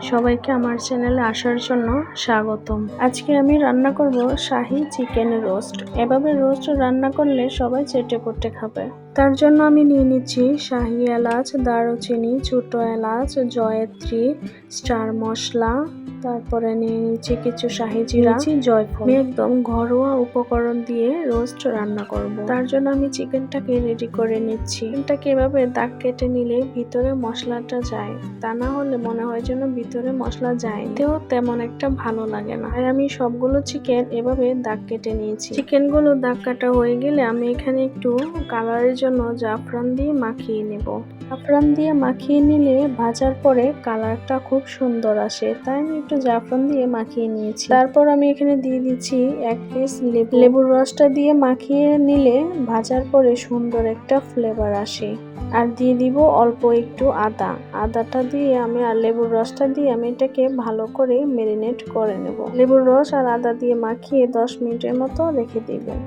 সবাইকে আমার চ্যানেলে আসার জন্য স্বাগতম। আজকে আমি রান্না করব শাহি চিকেন রোস্ট। এভাবে রোস্ট রান্না করলে সবাই চেটে পটে খাবে। তার জন্য আমি নিয়ে নিচ্ছি শাহি এলাচ দারুচিনি ছোটো এলাচ জয়ত্রী স্টার মশলা তারপরে নিয়ে নিচ্ছি কিছু শাহি জিরা। জয়ফল। আমি একদম ঘরোয়া উপকরণ দিয়ে রোস্ট রান্না করব। তার জন্য আমি চিকেনটাকে রেডি করে নিচ্ছি। চিকেনটাকে এভাবে দাগ কেটে নিলে ভিতরে মশলাটা যায়। তা না হলে মনে হয় যেন ভিতরে মশলা যায় তেও তেমন একটা ভালো লাগে না। আর আমি সবগুলো চিকেন এভাবে দাগ কেটে নিয়েছি। চিকেনগুলো দাগ কাটা হয়ে গেলে আমি এখানে একটু কালারের জন্য জাফরান দিয়ে মাখিয়ে নেব। জাফরান দিয়ে মাখিয়ে নিলে ভাজার পরে কালারটা খুব সুন্দর আসে। তাই আমি একটু জাফরান দিয়ে মাখিয়ে নিয়েছি। তারপর আমি এখানে দিয়ে দিচ্ছি এক পিস লেবু। লেবুর রসটা দিয়ে মাখিয়ে নিলে ভাজার পরে সুন্দর একটা ফ্লেভার আসে। আর দিয়ে দিব অল্প একটু আদা। আদাটা দিয়ে আমি আর লেবুর রসটা দিয়ে আমি এটাকে ভালো করে মেরিনেট করে নেব। লেবুর রস আর আদা দিয়ে মাখিয়ে দশ মিনিটের মতো রেখে দিবেন।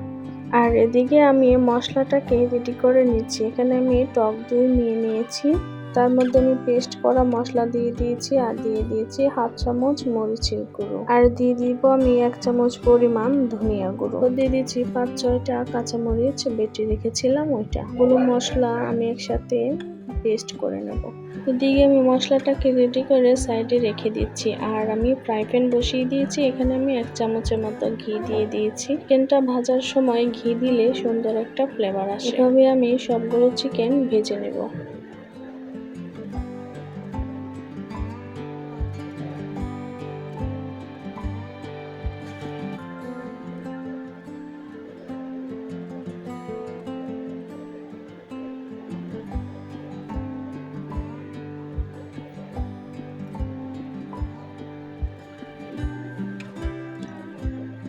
আর এদিকে আমি মশলাটাকে রেডি করে নিচ্ছি। এখানে আমি টক দই নিয়ে নিয়েছি। তার মধ্যে আমি পেস্ট করা মশলা দিয়ে দিয়েছি আর দিয়ে দিয়েছি হাফ চামচ মরিচের গুঁড়ো। আর দিয়ে দিব আমি এক চামচ পরিমাণ ধনিয়া গুঁড়ো। দিয়ে দিয়েছি পাঁচ ছয়টা কাঁচামরিচ, বেটে রেখেছিলাম ওইটা। গুলো মশলা আমি একসাথে পেস্ট করে নেব। এদিকে আমি মশলাটাকে রেডি করে সাইডে রেখে দিচ্ছি। আর আমি ফ্রাই প্যান বসিয়ে দিয়েছি। এখানে আমি এক চামচের মতো ঘি দিয়ে দিয়েছি। চিকেনটা ভাজার সময় ঘি দিলে সুন্দর একটা ফ্লেভার আসে। এভাবে আমি সবগুলো চিকেন ভেজে নেব।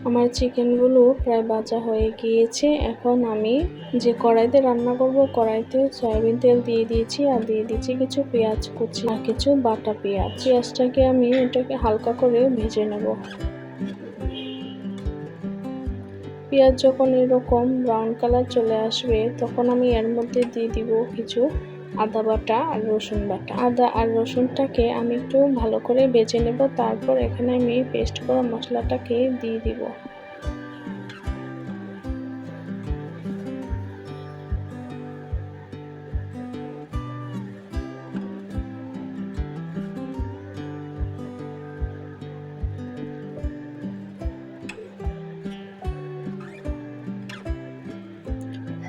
আমার চিকেনগুলো প্রায় বাজা হয়ে গিয়েছে। এখন আমি যে কড়াইতে রান্না করব কড়াইতে সয়াবিন তেল দিয়ে দিয়েছি আর দিয়ে দিয়েছি কিছু পেঁয়াজ কুচি আর কিছু বাটা পেঁয়াজ। পেঁয়াজটাকে আমি এটাকে হালকা করে ভেজে নেব। পেঁয়াজ যখন এরকম ব্রাউন কালার চলে আসবে, তখন আমি এর মধ্যে দিয়ে দিব কিছু আদা বাটা আর রসুন বাটা। আদা আর রসুনটাকে আমি একটু ভালো করে বেছে নেব, তারপর এখানে আমি পেস্ট করা মশলাটাকে দিয়ে দিব।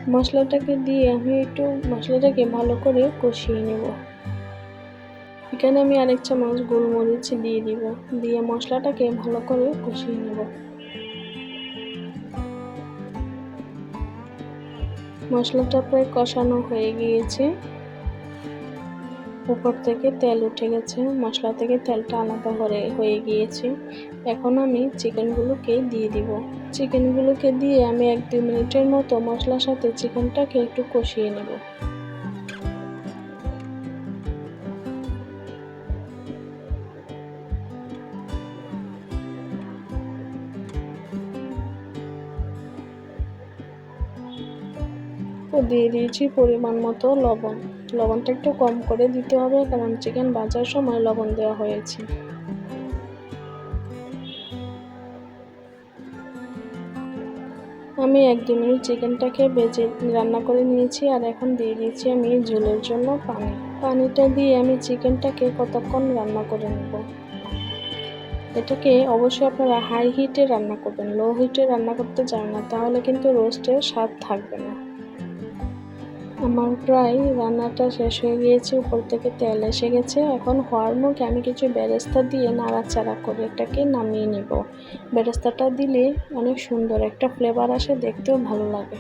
মশলাটাকে দিয়ে আমি একটু মশলাটাকে ভালো করে কষিয়ে নেব। এখানে আমি আরেক চামচ গোলমরিচ দিয়ে দিব। দিয়ে মশলাটাকে ভালো করে কষিয়ে নেব। মশলাটা প্রায় কষানো হয়ে গিয়েছে। উপর থেকে তেল উঠে গেছে, মশলা থেকে তেলটা আলাদা করে হয়ে গিয়েছে। এখন আমি চিকেনগুলোকে দিয়ে দিব। চিকেনগুলোকে দিয়ে আমি এক দুই মিনিটের মতো মশলার সাথে চিকেনটাকে একটু কষিয়ে নেব। দিয়ে দিয়েছি পরিমাণ মতো লবণ। লবণটা একটু কম করে দিতে হবে, কারণ চিকেন ভাজার সময় লবণ দেওয়া হয়েছে। আমি এক দু মিনিট চিকেনটাকে বেজে রান্না করে নিয়েছি, আর এখন দিয়ে দিয়েছি আমি ঝোলের জন্য পানি। পানিটা দিয়ে আমি চিকেনটাকে কতক্ষণ রান্না করে নেব? এটাকে অবশ্যই আপনারা হাই হিটে রান্না করবেন লো হিটে রান্না করতে চান না, তাহলে কিন্তু রোস্টের স্বাদ থাকবে না। আমার প্রায় রান্নাটা শেষ হয়ে গিয়েছে, উপর থেকে তেল এসে গেছে। এখন হওয়ার মুখে আমি কিছু বেরেস্তা দিয়ে নাড়াচাড়া করে এটাকে নামিয়ে নেব। বেরেস্তাটা দিলে অনেক সুন্দর একটা ফ্লেভার আসে, দেখতেও ভালো লাগে।